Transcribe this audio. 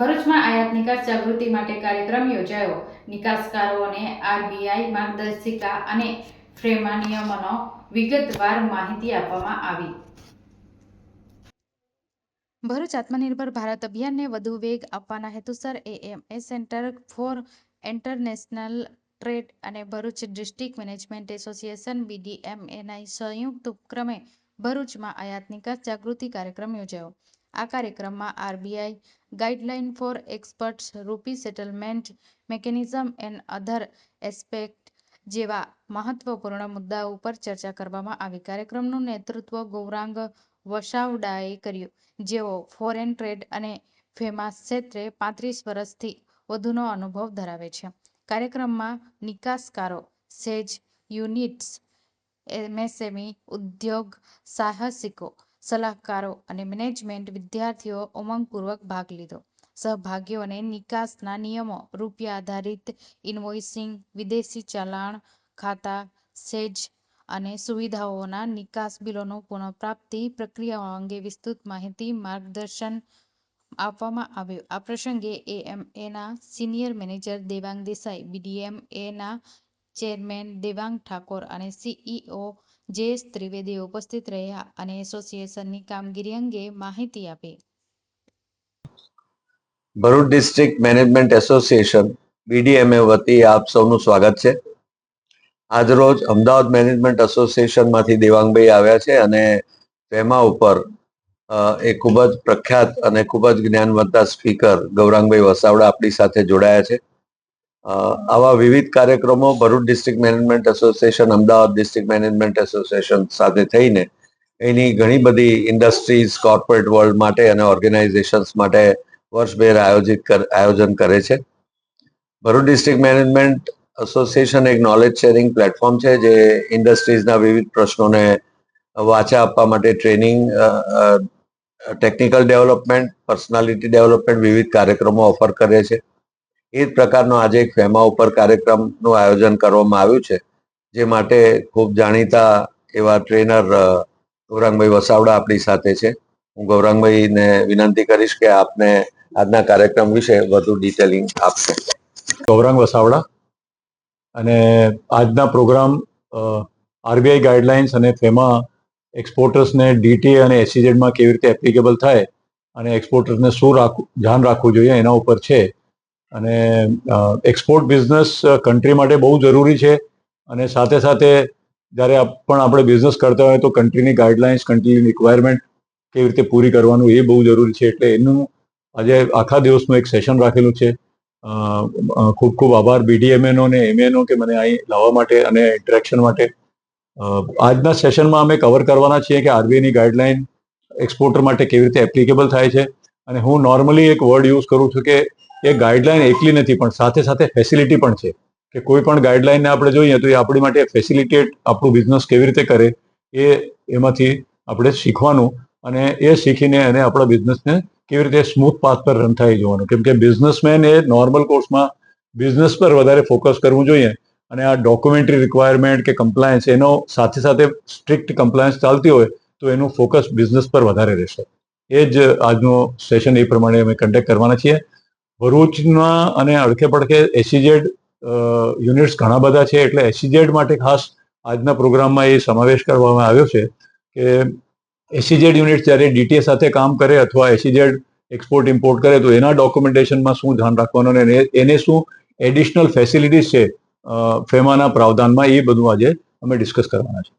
ભરૂચમાં આયાત નિકાસ જાગૃતિ માટે કાર્યક્રમ યોજાયો. નિકાસકારોને આરબીઆઈ માર્ગદર્શિકા અને ફ્રેમા નિયમોનો વિગતવાર માહિતી આપવામાં આવી. ભરૂચ આત્મનિર્ભર ભારત અભિયાનને વધુ વેગ આપવાના હેતુસર AMA centre for international trade અને ભરૂચ ડિસ્ટ્રિક્ટ મેનેજમેન્ટ એસોસિએશન બીડીએમએના સંયુક્ત ઉપક્રમે ભરૂચમાં આયાત નિકાસ જાગૃતિ કાર્યક્રમ યોજાયો. આ કાર્યક્રમમાં RBI guideline for experts, rupee settlement, mechanism and other aspect જેવા મહત્વપૂર્ણ મુદ્દાઓ ઉપર ચર્ચા કરવામાં આવી. કાર્યક્રમનું નેતૃત્વ ગૌરાંગ વસાવડાએ કર્યું, જેઓ ફોરેન ટ્રેડ અને ફેમા ક્ષેત્રે પાંત્રીસ વર્ષથી વધુનો અનુભવ ધરાવે છે. કાર્યક્રમમાં નિકાસકારો, સેજ યુનિટ્સ, એમએસએમઈ ઉદ્યોગ, સાહસિકો સલાહકારો અને મેનેજમેન્ટ વિદ્યાર્થીઓ ઉમંગપૂર્વક ભાગ લીધો. સહભાગીઓને નિકાસના નિયમો, રૂપિયા આધારિત ઇન્વોઇસિંગ વિદેશી ચલણ, ખાતા, સેજ અને સુવિધાઓના નિકાસ બિલોનું પુનઃપ્રાપ્તિ પ્રક્રિયાઓ અંગે વિસ્તૃત માહિતી માર્ગદર્શન આપવામાં આવ્યું. આ પ્રસંગે એએમએના સિનિયર મેનેજર દેવાંગ દેસાઈ બીડીએમએના ચેરમેન દેવાંગ ઠાકોર અને સીઈઓ જયેશ ત્રિવેદી ઉપસ્થિત રહ્યા અને એસોસિએશનની કામગીરી અંગે માહિતી આપી. Bharuch district management association BDMA વતી આપ સૌનું સ્વાગત છે. આજરોજ અમદાવાદ મેનેજમેન્ટ એસોસિએશનમાંથી દેવાંગભાઈ આવ્યા છે અને તેમાં ઉપર એ ખૂબ જ પ્રખ્યાત અને ખૂબ જ જ્ઞાનવંતા સ્પીકર ગૌરાંગભાઈ વસાવડા આપણી સાથે જોડાયા છે. આવા વિવિધ કાર્યક્રમો Bharuch district management association, Ahmedabad district management association સાથે થઈને એની ઘણી બધી ઇન્ડસ્ટ્રીઝ, કોર્પોરેટ વર્લ્ડ માટે અને ઓર્ગેનાઇઝેશન્સ માટે વર્ષભેર આયોજિત આયોજન કરે છે. ભરૂચ ડિસ્ટ્રિક્ટ મેનેજમેન્ટ એસોસિએશન એક નોલેજ શેરિંગ પ્લેટફોર્મ છે જે ઇન્ડસ્ટ્રીઝના વિવિધ પ્રશ્નોને વાચા આપવા માટે training technical development personality development વિવિધ કાર્યક્રમો ઓફર કરે છે. એ જ પ્રકારનો આજે એક ફેમા ઉપર કાર્યક્રમનું આયોજન કરવામાં આવ્યું છે, જે માટે ખૂબ જાણીતા એવા ટ્રેનર ગૌરાંગભાઈ વસાવડા આપણી સાથે છે. હું ગૌરાંગભાઈને વિનંતી કરીશ કે આપને આજના કાર્યક્રમ વિશે વધુ ડિટેલિંગ આપશે. ગૌરાંગ વસાવડા અને આજના પ્રોગ્રામ આરબીઆઈ ગાઈડલાઇન્સ અને ફેમા એક્સપોર્ટર્સને ડીટી અને એસસીઝેડમાં કેવી રીતે એપ્લિકેબલ થાય અને એક્સપોર્ટર્સને શું રાખવું, ધ્યાન રાખવું જોઈએ એના ઉપર છે. અને એક્સપોર્ટ બિઝનેસ કન્ટ્રી માટે બહુ જરૂરી છે. અને સાથે સાથે જ્યારે પણ આપણે બિઝનેસ કરતા હોય તો કન્ટ્રીની ગાઈડલાઇન્સ કન્ટ્રીની રિક્વાયરમેન્ટ કેવી રીતે પૂરી કરવાનું એ બહુ જરૂરી છે. એટલે એનું આજે આખા દિવસનું એક સેશન રાખેલું છે. ખૂબ ખૂબ આભાર બીડીએમએનો ને એમએનો કે મને અહીં લાવવા માટે અને ઇન્ટરેક્શન માટે. આજના સેશનમાં અમે કવર કરવાના છીએ કે આરબીઆઈની ગાઈડલાઇન એક્સપોર્ટર માટે કેવી રીતે એપ્લિકેબલ થાય છે. અને હું નોર્મલી એક વર્ડ યુઝ કરું છું કે એ ગાઈડલાઇન એકલી નથી, પણ સાથે સાથે ફેસિલિટી પણ છે કે કોઈ પણ ગાઈડલાઇનને આપણે જોઈએ તો એ આપણી માટે ફેસિલિટેટ આપણું બિઝનેસ કેવી રીતે કરે એ એમાંથી આપણે શીખવાનું અને એ શીખીને એને આપણા બિઝનેસને કેવી રીતે સ્મૂથ પાથ પર રન થાય જોવાનું. કેમ કે બિઝનેસમેન એ નોર્મલ કોર્સમાં બિઝનેસ પર વધારે ફોકસ કરવું જોઈએ અને આ ડોક્યુમેન્ટરી રિક્વાયરમેન્ટ કે કમ્પ્લાયન્સ એનો સાથે સાથે સ્ટ્રિક્ટ કમ્પ્લાયન્સ ચાલતી હોય તો એનું ફોકસ બિઝનેસ પર વધારે રહેશે. એ જ આજનું સેશન એ પ્રમાણે અમે કન્ડક્ટ કરવાના છીએ. ભરૂચમાં અને અડખે પડખે એસીજેડ યુનિટ્સ ઘણા બધા છે. એટલે એસીજેડ માટે ખાસ આજના પ્રોગ્રામમાં એ સમાવેશ કરવામાં આવ્યો છે કે એસીજેડ યુનિટ જ્યારે ડીટીએ સાથે કામ કરે અથવા એસીજેડ એક્સપોર્ટ ઇમ્પોર્ટ કરે, તો એના ડોક્યુમેન્ટેશનમાં શું ધ્યાન રાખવાનું અને એને શું એડિશનલ ફેસિલિટીઝ છે ફેમાના પ્રાવધાનમાં એ બધું આજે અમે ડિસ્કસ કરવાના છે.